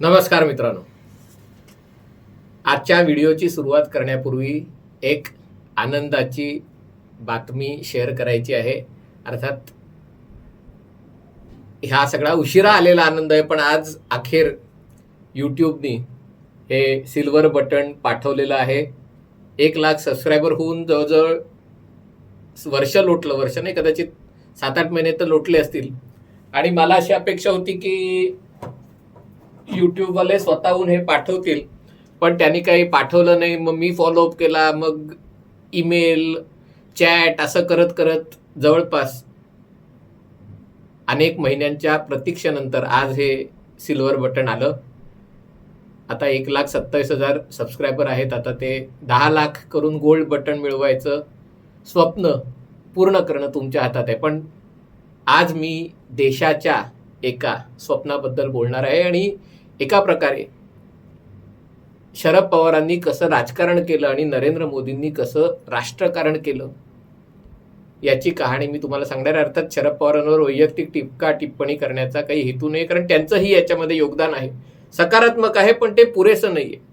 नमस्कार मित्रांनो. आजच्या व्हिडिओची सुरुवात करण्यापूर्वी एक आनंदाची बातमी शेअर करायची आहे. अर्थात ह्या सगळा उशिरा आलेला आनंद आहे पण आज अखेर यूट्यूबनी हे सिल्वर बटन पाठवलेलं आहे. एक लाख सबस्क्रायबर होऊन जवळजवळ वर्ष लोटलं. वर्ष नाही कदाचित सात आठ महिने तर लोटले असतील. आणि मला अशी अपेक्षा होती की यूट्यूबवाले स्वतःहून हे पाठवतील. पण त्यांनी काही पाठवलं नाही. मग मी फॉलोअप केला. मग ईमेल चॅट असं करत करत जवळपास अनेक महिन्यांच्या प्रतीक्षेनंतर आज हे सिल्वर बटन आलं. आता एक लाख सत्तावीस हजार सबस्क्रायबर आहेत. आता ते दहा लाख करून गोल्ड बटन मिळवायचं स्वप्न पूर्ण करणं तुमच्या हातात आहे. पण आज मी देशाच्या एका स्वप्नाबद्दल बोलणार आहे आणि एका प्रकारे शरद पवारांनी कसं राजकारण केलं आणि नरेंद्र मोदींनी कसं राष्ट्रकारण केलं याची कहाणी मी तुम्हाला सांगणार आहे. अर्थात शरद पवारांवर वैयक्तिक टिपका टिप्पणी करण्याचा काही हेतू नाही कारण त्यांचंही याच्यामध्ये योगदान आहे. सकारात्मक आहे पण ते पुरेसं नाही आहे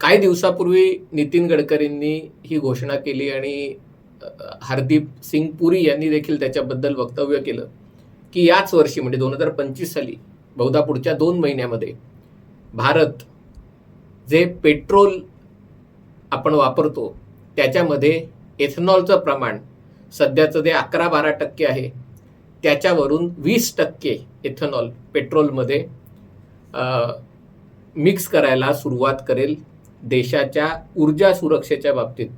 काही दिवसापूर्वी नितीन गडकरींनी ही घोषणा केली आणि हरदीप सिंग पुरी यांनी देखील त्याच्याबद्दल वक्तव्य केलं की याच वर्षी म्हणजे दोन हजार पंचवीस साली बहुधा पुढच्या दोन महिन्यामध्ये भारत जे पेट्रोल आपण वापरतो त्याच्यामध्ये एथेनॉलचं प्रमाण सध्याचं जे अकरा बारा टक्के आहे त्याच्यावरून वीस टक्के इथेनॉल पेट्रोलमध्ये मिक्स करायला सुरुवात करेल देशाच्या ऊर्जा सुरक्षेच्या बाबतीत.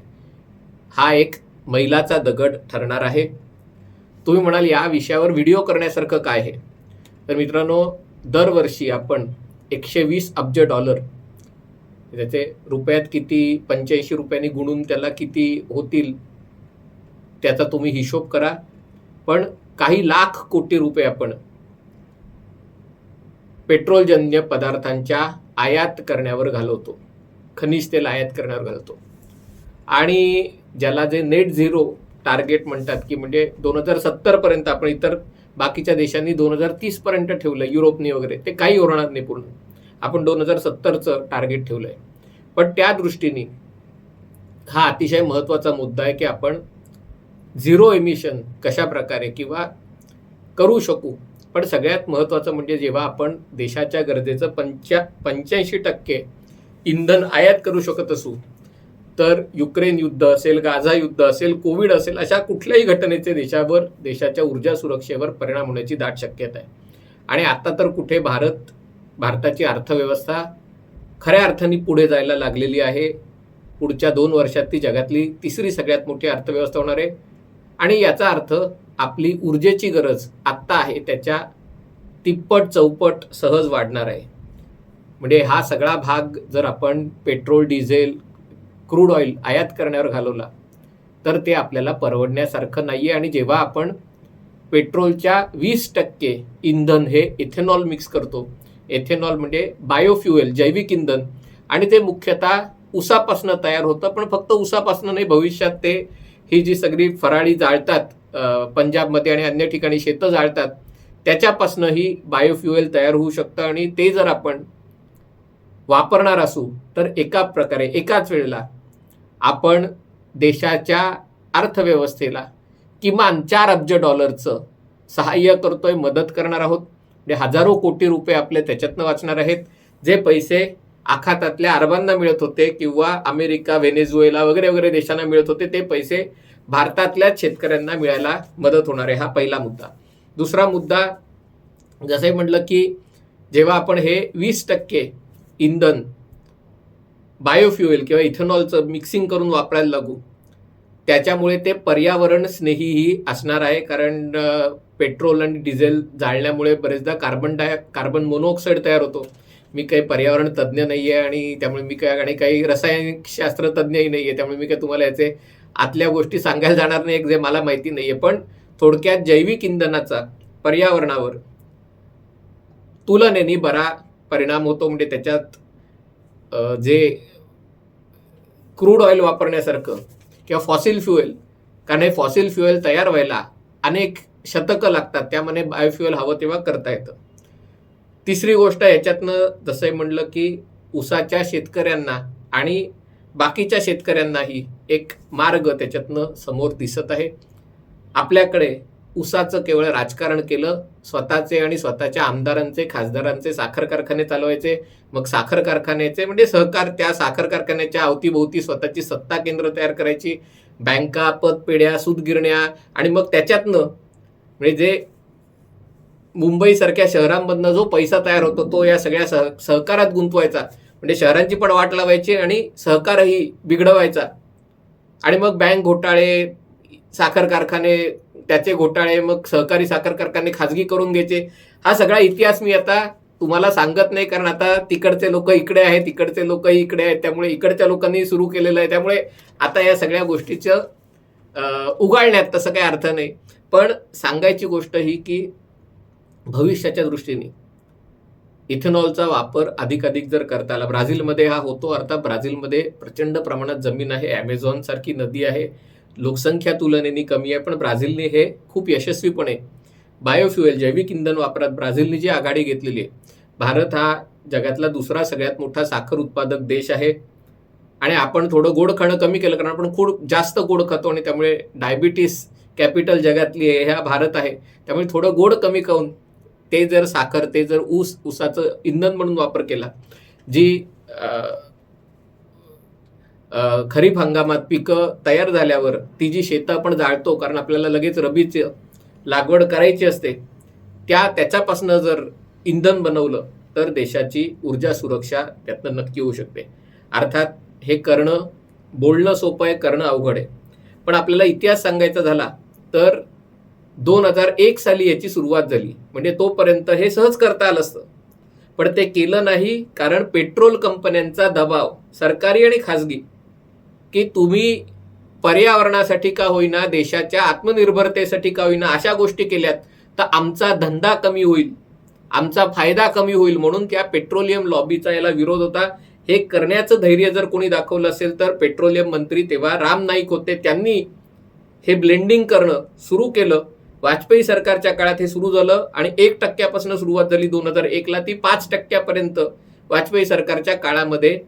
हा एक मैलाचा दगड ठरणार आहे. तुम्ही म्हणाल या विषयावर व्हिडिओ करण्यासारखं काय आहे? तर मित्रांनो दरवर्षी आपण एकशे वीस अब्ज डॉलर त्याचे रुपयात किती पंच्याऐंशी रुपयांनी गुणून त्याला किती होतील त्याचा तुम्ही हिशोब करा. पण काही लाख कोटी रुपये आपण पेट्रोलजन्य पदार्थांच्या आयात करण्यावर घालवतो. खनिज तेल आयात करण्यावर घालतो आणि ज्याला जे नेट झिरो टार्गेट म्हणतात की म्हणजे दोन हजार सत्तरपर्यंत आपण इतर बाकीच्या देशांनी दोन हजार तीसपर्यंत ठेवलं युरोपनी वगैरे ते काही होणार नाही पूर्ण. आपण दोन हजार सत्तरचं टार्गेट ठेवलं आहे पण त्या दृष्टीने हा अतिशय महत्त्वाचा मुद्दा आहे की आपण झिरो एमिशन कशा प्रकारे किंवा करू शकू पण सगळ्यात महत्त्वाचं म्हणजे जेव्हा आपण देशाच्या गरजेचं पंच्या पंच्याऐंशी टक्के इंधन आयात करू शकत असू तर युक्रेन युद्ध असेल गाझा युद्ध असेल कोविड असेल अशा कुठल्याही घटनेचे देशावर देशाच्या ऊर्जा सुरक्षेवर परिणाम होण्याची दाट शक्यता आहे आणि आता तर कुठे भारत भारताची अर्थव्यवस्था खऱ्या अर्थाने पुढे जायला लागलेली आहे. पुढच्या दोन वर्षात ती जगातली तिसरी सगळ्यात मोठी अर्थव्यवस्था होणार आहे. आणि याचा अर्थ आपली ऊर्जेची गरज आत्ता आहे त्याच्या तिप्पट चौपट सहज वाढणार आहे. म्हणजे हा सगळा भाग जर आपण पेट्रोल डिझेल क्रूड ऑइल आयात करण्यावर घालवला तर ते आपल्याला परवडण्यासारखं नाही आहे आणि जेव्हा आपण पेट्रोलच्या वीस टक्के इंधन हे इथेनॉल मिक्स करतो एथेनॉल म्हणजे बायोफ्युएल जैविक इंधन आणि ते मुख्यतः उसापासनं तयार होतं पण फक्त उसापासनं नाही भविष्यात ते ही जी सगळी फराळी जाळतात पंजाबमध्ये आणि अन्य ठिकाणी शेतं जाळतात त्याच्यापासनंही बायोफ्युएल तयार होऊ शकतं आणि ते जर आपण वापरणार असू तर एका प्रकारे एकाच वेळेला आपण देशाच्या अर्थव्यवस्थेला किमान चार अब्ज डॉलरचं सहाय्य करतोय मदत करणार आहोत. म्हणजे हजारो कोटी रुपये आपले त्याच्यातनं वाचणार आहेत. जे पैसे आखातातल्या अरबांना मिळत होते किंवा अमेरिका व्हेनेझुएला वगैरे वगैरे देशांना मिळत होते ते पैसे भारतातल्याच शेतकऱ्यांना मिळायला मदत होणार आहे हा पहिला मुद्दा. दुसरा मुद्दा जसंही म्हटलं की जेव्हा आपण हे वीस टक्के इंधन बायोफ्युएल किंवा इथेनॉलचं मिक्सिंग करून वापरायला लागू त्याच्यामुळे ते पर्यावरण स्नेहीही असणार आहे. कारण पेट्रोल आणि डिझेल जाळल्यामुळे बरेचदा कार्बन डाय कार्बन मोनॉक्साईड तयार होतो. मी काही पर्यावरण तज्ज्ञ नाही आहे आणि त्यामुळे मी काय आणि काही रासायनिक शास्त्र तज्ज्ञही नाही आहे त्यामुळे मी काय तुम्हाला याचे आतल्या गोष्टी सांगायला जाणार नाही जे मला माहिती नाही आहे पण थोडक्यात जैविक इंधनाचा पर्यावरणावर तुलनेने बरा परिणाम होतो. म्हणजे त्याच्यात जे क्रूड ऑइल वापरण्यासारखं किंवा फॉसिल फ्युएल कारण हे फॉसिल फ्युएल तयार व्हायला अनेक शतकं लागतात. त्यामध्ये बायोफ्युएल हवं तेव्हा करता येतं. तिसरी गोष्ट याच्यातनं जसं म्हणलं की ऊसाच्या शेतकऱ्यांना आणि बाकीच्या शेतकऱ्यांनाही एक मार्ग त्याच्यातनं समोर दिसत आहे. आपल्याकडे ऊसाचं केवळ राजकारण केलं स्वतःचे आणि स्वतःच्या आमदारांचे खासदारांचे साखर कारखाने चालवायचे मग साखर कारखान्याचे म्हणजे सहकार त्या साखर कारखान्याच्या अवतीभोवती स्वतःची सत्ता केंद्र तयार करायची बँका पतपेढ्या सूतगिरण्या आणि मग त्याच्यातनं म्हणजे जे मुंबईसारख्या शहरांमधनं जो पैसा तयार होतो तो या सगळ्या सह सहकारात गुंतवायचा. म्हणजे शहरांची पण वाट लावायची आणि सहकारही बिघडवायचा. आणि मग बँक घोटाळे साखर कारखाने त्याचे घोटाळे मग सहकारी साखर कारखाने खाजगी करून घ्यायचे. हा सगळा इतिहास मी आता तुम्हाला सांगत नाही कारण आता तिकडचे लोक इकडे आहेत तिकडचे लोकही इकडे आहेत. त्यामुळे इकडच्या लोकांनी सुरू केलेलं आहे. त्यामुळे आता या सगळ्या गोष्टीचं उगाळण्यात तसं काही अर्थ नाही. पण सांगायची गोष्ट ही की भविष्याच्या दृष्टीने. इथेनॉलचा वापर अधिकाधिक जर करता आला ब्राझीलमध्ये हा होतो अर्थात ब्राझीलमध्ये प्रचंड प्रमाणात जमीन आहे ॲमेझॉन सारखी नदी आहे लोकसंख्या तुलनेने कमी आहे पण ब्राझीलने हे खूप यशस्वीपणे बायोफ्युएल जैविक इंधन वापरात ब्राझीलने जी आघाडी घेतलेली आहे भारत हा जगातला दुसरा सगळ्यात मोठा साखर उत्पादक देश आहे. आणि आपण थोडं गोड खाणं कमी केलं कारण आपण खूप जास्त गोड खातो आणि त्यामुळे डायबिटीस कॅपिटल जगातली आहे ह्या भारत आहे. त्यामुळे थोडं गोड कमी खाऊन ते जर साखर ते जर ऊस ऊसाचं इंधन म्हणून वापर केला जी खरीप हंगामात पिकं तयार झाल्यावर ती जी शेतं आपण जाळतो कारण आपल्याला लगेच रबीची लागवड करायची असते त्या त्याच्यापासून जर इंधन बनवलं तर देशाची ऊर्जा सुरक्षा त्यातनं नक्की होऊ शकते. अर्थात हे करणं बोलणं सोपं आहे करणं अवघड आहे. पण आपल्याला इतिहास सांगायचा झाला तर दोन हजार एक साली याची सुरुवात झाली. म्हणजे तोपर्यंत हे सहज करता आलं असतं. पण ते केलं नाही कारण पेट्रोल कंपन्यांचा दबाव सरकारी आणि खाजगी की तुम्ही पर्यावरणासाठी का होईना देशाच्या आत्मनिर्भरतेसाठी का होईना अशा गोष्टी केल्यात तर आमचा धंदा कमी होईल. आमचा फायदा कमी होईल म्हणून त्या पेट्रोलियम लॉबीचा याला विरोध होता. हे करण्याचं धैर्य जर कोणी दाखवलं असेल तर पेट्रोलियम मंत्री तेव्हा राम नाईक होते. त्यांनी हे ब्लेंडिंग करणं सुरू केलं. वाजपेयी सरकारच्या काळात हे सुरू झालं आणि एक टक्क्यापासून सुरुवात झाली दोन हजार एकला. ती पाच टक्क्यापर्यंत वाजपेयी सरकारच्या काळामध्ये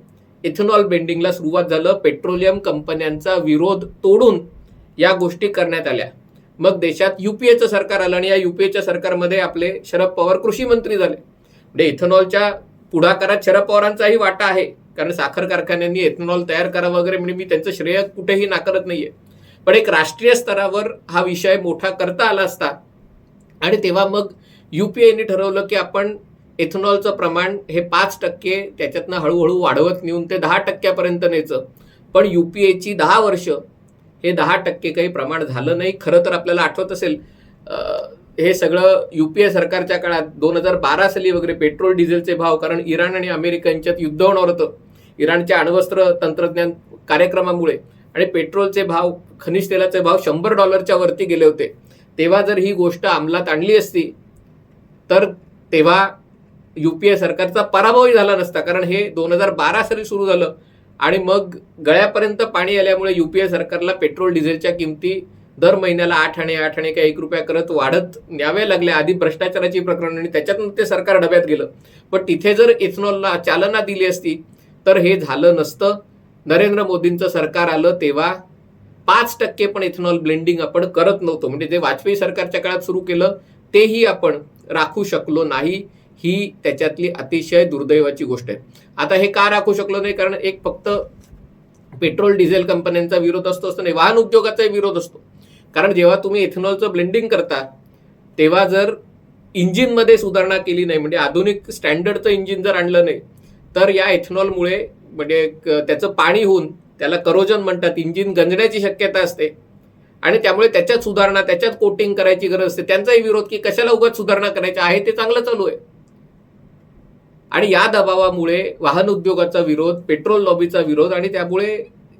इथेनॉल बेंडिंगला सुरुवात झालं. पेट्रोलियम कंपन्यांचा विरोध तोडून या गोष्टी करण्यात आल्या. मग देशात युपीएचं सरकार आलं आणि या युपीएच्या सरकारमध्ये आपले शरद पवार कृषी मंत्री झाले. म्हणजे इथेनॉलच्या पुढाकारात शरद पवारांचाही वाटा आहे. कारण साखर कारखान्यांनी इथेनॉल तयार करावं वगैरे म्हणजे मी त्यांचं श्रेय कुठेही नाकारत नाहीये. पण एक राष्ट्रीय स्तरावर हा विषय मोठा करता आला असता. आणि तेव्हा मग युपीआयने ठरवलं की आपण इथेनॉलचं प्रमाण हे पाच टक्के त्याच्यातनं हळूहळू वाढवत नेऊन ते दहा टक्क्यापर्यंत न्यायचं पण युपीएची दहा वर्ष हे दहा टक्के काही प्रमाण झालं नाही. खरं तर आपल्याला आठवत असेल हे सगळं युपीए सरकारच्या काळात दोन हजार बारा साली वगैरे पेट्रोल डिझेलचे भाव कारण इराण आणि अमेरिका यांच्यात युद्ध होणार होतं. इराणच्या अण्वस्त्र तंत्रज्ञान कार्यक्रमामुळे. आणि पेट्रोलचे भाव खनिज तेलाचे भाव शंभर डॉलरच्या वरती गेले होते. तेव्हा जर ही गोष्ट अंमलात आणली असती तर तेव्हा यू पी ए सरकारचा पराभवही झाला नसता. कारण हे दोन हजार बारा साली सुरू झालं आणि मग गळ्यापर्यंत पाणी आल्यामुळे यू पी ए सरकारला पेट्रोल डिझेलच्या किमती दर महिन्याला आठ आणे आठ आणे काही एक रुपया करत वाढत न्याव्या लागल्या. आधी भ्रष्टाचाराची प्रकरण आणि त्याच्यातून ते सरकार डब्यात गेलं. पण तिथे जर इथेनॉलला चालना दिली असती तर हे झालं नसतं. नरेंद्र मोदींचं सरकार आलं तेव्हा पाच टक्के पण इथेनॉल ब्लेंडिंग आपण करत नव्हतो. म्हणजे जे वाजपेयी सरकारच्या काळात सुरू केलं तेही आपण राखू शकलो नाही. ही त्याच्यातली अतिशय दुर्दैवाची गोष्ट आहे. आता हे का राखू शकलो नाही? कारण एक फक्त पेट्रोल डिझेल कंपन्यांचा विरोध असतो असतो नाही वाहन उद्योगाचाही विरोध असतो. कारण जेव्हा तुम्ही इथेनॉलचं ब्लेंडिंग करता तेव्हा जर इंजिनमध्ये सुधारणा केली नाही म्हणजे आधुनिक स्टँडर्डचं इंजिन जर आणलं नाही तर या इथेनॉलमुळे म्हणजे त्याचं पाणी होऊन त्याला करोजन म्हणतात इंजिन गंजण्याची शक्यता असते. आणि त्यामुळे त्याच्यात सुधारणा त्याच्यात कोटिंग करायची गरज असते. त्यांचाही विरोध की कशाला उगाच सुधारणा करायची? आहे ते चांगलं चालू आहे. आणि या दबावामुळे वाहन उद्योगाचा विरोध पेट्रोल लॉबीचा विरोध आणि त्यामुळे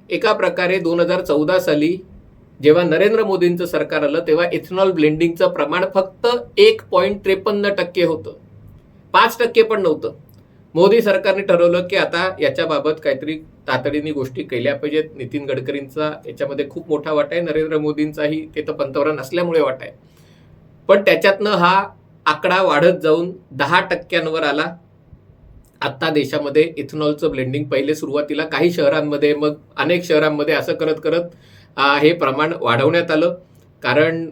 एका प्रकारे दोन हजार चौदा साली जेव्हा नरेंद्र मोदींचं सरकार आलं तेव्हा इथेनॉल ब्लेंडिंगचं प्रमाण फक्त एक पॉईंट त्रेपन्न टक्के होतं. पाच टक्के पण नव्हतं. मोदी सरकारने ठरवलं की आता याच्याबाबत काहीतरी तातडीने गोष्टी केल्या पाहिजेत. नितीन गडकरींचा याच्यामध्ये खूप मोठा वाटा आहे. नरेंद्र मोदींचाही ते तर पंतप्रधान असल्यामुळे वाटा आहे. पण त्याच्यातनं हा आकडा वाढत जाऊन दहा टक्क्यांवर आला. आत्ता देशामध्ये इथेनॉलचं ब्लेंडिंग पहिले सुरुवातीला काही शहरांमध्ये मग अनेक शहरांमध्ये असं करत करत आ, हे प्रमाण वाढवण्यात आलं. कारण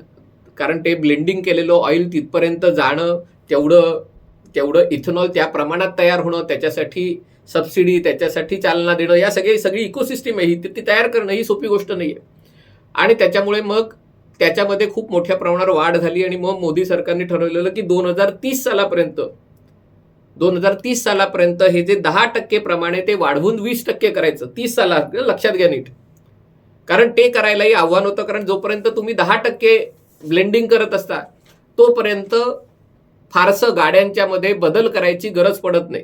कारण ते ब्लेंडिंग केलेलं ऑइल तिथपर्यंत जाणं तेवढं तेवढं इथेनॉल त्या प्रमाणात तयार होणं त्याच्यासाठी सबसिडी त्याच्यासाठी चालना देणं या सगळी सगळी इकोसिस्टीम आहे ही. ती तयार करणं ही सोपी गोष्ट नाही आहे आणि त्याच्यामुळे मग त्याच्यामध्ये खूप मोठ्या प्रमाणावर वाढ झाली आणि मग मोदी सरकारने ठरवलेलं की दोन हजार तीस सालापर्यंत दोन हजार तीस सालापर्यंत हे जे दहा टक्के प्रमाणे ते वाढवून वीस टक्के करायचं. तीस साला लक्षात घ्या नीट. कारण ते करायलाही आव्हान होतं कारण जोपर्यंत तुम्ही दहा टक्के ब्लेंडिंग करत असता तोपर्यंत फारसं गाड्यांच्या मध्ये बदल करायची गरज पडत नाही.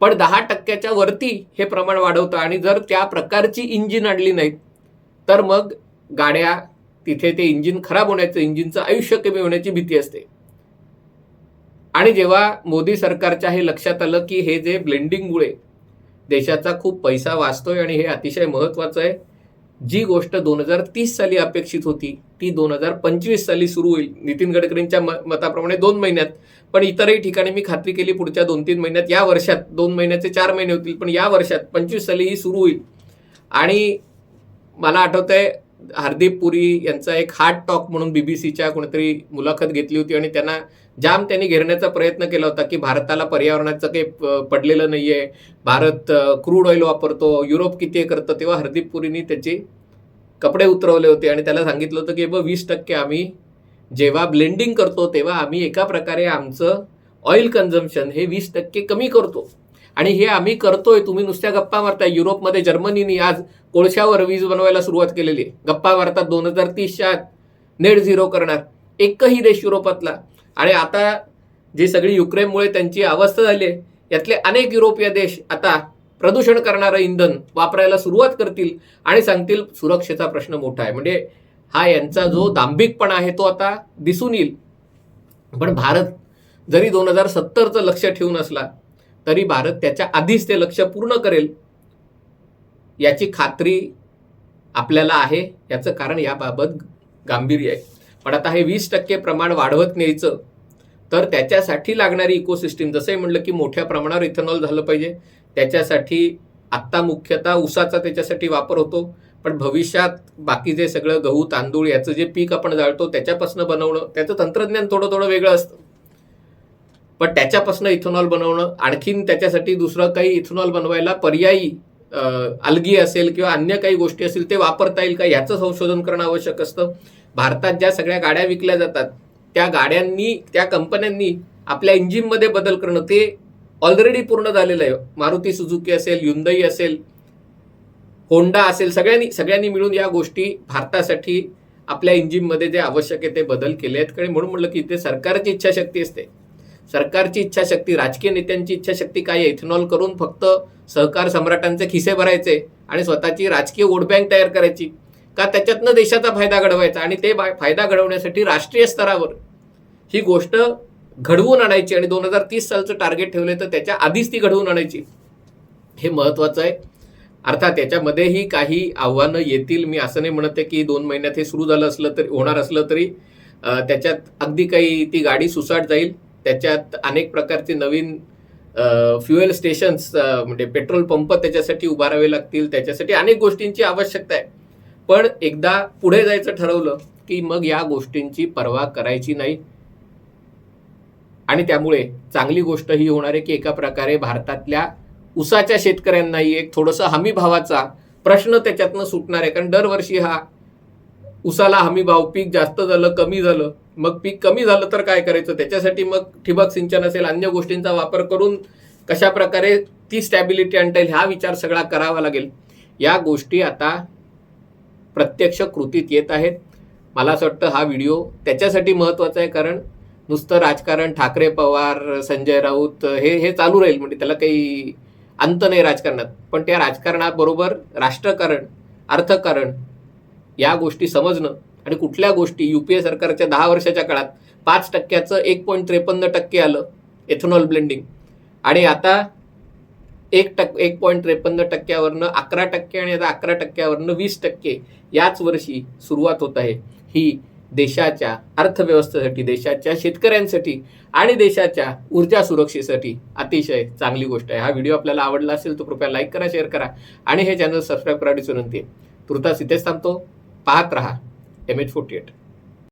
पण दहा टक्क्याच्या वरती हे प्रमाण वाढवतं आणि जर त्या प्रकारची इंजिन आणली नाहीत तर मग गाड्या तिथे ते इंजिन खराब होण्याचं इंजिनचं आयुष्य कमी होण्याची भीती असते. आणि जेव्हा मोदी सरकारच्या हे लक्षात आलं की हे जे ब्लेंडिंगमुळे देशाचा खूप पैसा वाचतोय आणि हे अतिशय महत्वाचं आहे जी गोष्ट दोन हजार तीस साली अपेक्षित होती ती दोन हजार पंचवीस साली सुरू होईल. नितीन गडकरींच्या म- मताप्रमाणे दोन महिन्यात. पण इतरही ठिकाणी मी खात्री केली पुढच्या दोन तीन महिन्यात या वर्षात दोन महिन्याचे चार महिने होतील पण या वर्षात पंचवीस साली ही सुरू होईल. आणि मला आठवत आहे हरदीप पुरी यांचा एक हार्ट टॉक म्हणून बीबीसीच्या कोणीतरी मुलाखत घेतली होती आणि त्यांना जाम त्यांनी घेरण्याचा प्रयत्न केला होता की भारताला पर्यावरणाचं काही प- पडलेलं नाहीये. भारत क्रूड ऑइल वापरतो युरोप किती करतं तेव्हा हरदीप पुरीनी त्याचे कपडे उतरवले होते आणि त्याला सांगितलं होतं की ब वीस टक्के आम्ही जेव्हा ब्लेंडिंग करतो तेव्हा आम्ही एका प्रकारे आमचं ऑइल कन्झम्पशन हे वीस टक्के कमी करतो. आणि हे आम्ही करतोय तुम्ही नुसत्या गप्पा मारताय. युरोपमध्ये जर्मनीने आज कोळशावर वीज बनवायला सुरुवात केलेली आहे. गप्पा मारतात दोन हजार तीसच्या आत नेट झिरो करणार. एकही देश युरोपातला. आणि आता जी सगळी युक्रेनमुळे त्यांची अवस्था झाली आहे यातले अनेक युरोपीय देश आता प्रदूषण करणारं इंधन वापरायला सुरुवात करतील आणि सांगतील सुरक्षेचा प्रश्न मोठा आहे. म्हणजे हा यांचा जो दांभिकपणा आहे तो आता दिसून येईल. पण भारत जरी दोन हजार सत्तरचं लक्ष ठेवून असला तरी भारत त्याच्या आधीच ते लक्ष पूर्ण करेल. याची खात्री आपल्याला आहे. याचं कारण याबाबत गांभीर्य आहे. पण आता हे वीस टक्के प्रमाण वाढवत न्यायचं तर त्याच्यासाठी लागणारी इकोसिस्टीम जसंही म्हणलं की मोठ्या प्रमाणावर इथेनॉल झालं पाहिजे त्याच्यासाठी आत्ता मुख्यतः ऊसाचा त्याच्यासाठी वापर होतो. पण भविष्यात बाकी जे सगळं गहू तांदूळ याचं जे पीक आपण जाळतो त्याच्यापासून बनवणं त्याचं तंत्रज्ञान थोडं थोडं वेगळं असतं. पण त्याच्यापासून इथेनॉल बनवणं आणखीन त्याच्यासाठी दुसरं काही इथेनॉल बनवायला पर्यायी अलगी असेल किंवा अन्य काही गोष्टी असतील ते वापरता येईल का याचं संशोधन करणं आवश्यक असतं. भारतात ज्या सगळ्या गाड्या विकल्या जातात त्या गाड्यांनी त्या कंपन्यांनी आपल्या इंजिनमध्ये बदल करणं ते ऑलरेडी पूर्ण झालेलं आहे. मारुती सुझुकी असेल युंदई असेल होंडा असेल सगळ्यांनी सगळ्यांनी मिळून या गोष्टी भारतासाठी आपल्या इंजिनमध्ये जे आवश्यक आहे ते बदल केले आहेत कारण म्हणून म्हटलं की इथे सरकारची इच्छाशक्ती असते. सरकारची इच्छाशक्ती राजकीय नेत्यांची इच्छाशक्ती काय आहे? इथेनॉल करून फक्त सहकार सम्राटांचे खिसे भरायचे आणि स्वतःची राजकीय वोट बँक तयार करायची. का त्याच्यातनं देशाचा फायदा घडवायचा? आणि ते फायदा घडवण्यासाठी राष्ट्रीय स्तरावर ही गोष्ट घडवून आणायची आणि दोन हजार तीस सालचं टार्गेट ठेवले तर त्याच्या आधीच ती घडवून आणायची. हे महत्वाचं आहे. अर्थात त्याच्यामध्येही काही आव्हानं येतील. मी असं नाही म्हणत आहे की दोन महिन्यात हे सुरू झालं असलं तरी होणार असलं तरी त्याच्यात अगदी काही ती गाडी सुसाट जाईल. त्याच्यात अनेक प्रकारचे नवीन फ्युएल स्टेशन्स म्हणजे पेट्रोल पंप त्याच्यासाठी उभारावे लागतील. त्याच्यासाठी अनेक गोष्टींची आवश्यकता आहे. पण एकदा पुढे जायचं ठरवलं की मग या गोष्टींची पर्वा करायची नाही. आणि त्यामुळे चांगली गोष्ट ही होणार आहे की एका प्रकारे भारतातल्या ऊसाच्या शेतकऱ्यांनाही एक थोडंसं हमी भावाचा प्रश्न त्याच्यातनं सुटणार आहे. कारण दरवर्षी हा उसाला हमी भाव पीक जास्त झालं कमी झालं मग पीक कमी झालं तर काय करायचं? त्याच्यासाठी मग ठिबक सिंचन असेल अन्य गोष्टींचा वापर करून कशा प्रकारे ती स्टॅबिलिटी आणता येईल हा विचार सगळा करावा लागेल. या गोष्टी आता प्रत्यक्ष कृतीत येत आहेत. मला असं वाटतं हा व्हिडिओ त्याच्यासाठी महत्त्वाचा आहे कारण नुसतं राजकारण ठाकरे पवार संजय राऊत हे हे चालू राहील म्हणजे त्याला काही अंत नाही राजकारणात. पण त्या राजकारणाबरोबर राष्ट्रकारण अर्थकारण या गोष्टी समजणं आणि कुठल्या गोष्टी युपीए सरकारच्या दहा वर्षाच्या काळात पाच टक्क्याचं एक पॉईंट त्रेपन्न टक्के आलं एथेनॉल ब्लेंडिंग आणि आता एक टक् एक पॉईंट त्रेपन्न टक्क्यावरनं अकरा टक्के आणि आता अकरा टक्क्यावरनं वीस टक्के याच वर्षी सुरुवात होत आहे. ही देशाच्या अर्थव्यवस्थेसाठी देशाच्या शेतकऱ्यांसाठी आणि देशाच्या ऊर्जा सुरक्षेसाठी अतिशय चांगली गोष्ट आहे. हा व्हिडिओ आपल्याला आवडला असेल तर कृपया लाईक करा शेअर करा आणि हे चॅनल सबस्क्राईब करायची विनंती आहे. तुर्तास इथेच थांबतो. पाहत रहा. M848.